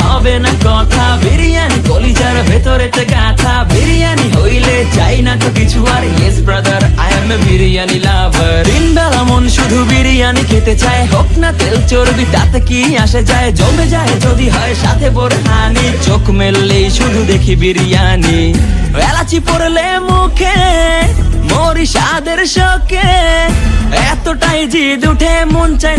হবে না কথা, বিরিয়ানি, কলিজার ভেতরে গাথা। বিরিয়ানি হইলে চাই না তো কিছু আর। Yes brother I am a biryani lover দিন বেলা মন শুধু বিরিয়ানি খেতে চায়। হোক না তেল চর্বি, তাতে কি আসে যায়? জমে যায় যদি হয় সাথে বোরহানি। চোখ মেললেই শুধু দেখি বিরিয়ানি। এলাচি পড়লে মুখে মরি স্বাদের শোকে। এতটাই জিদ উঠে, মন চায়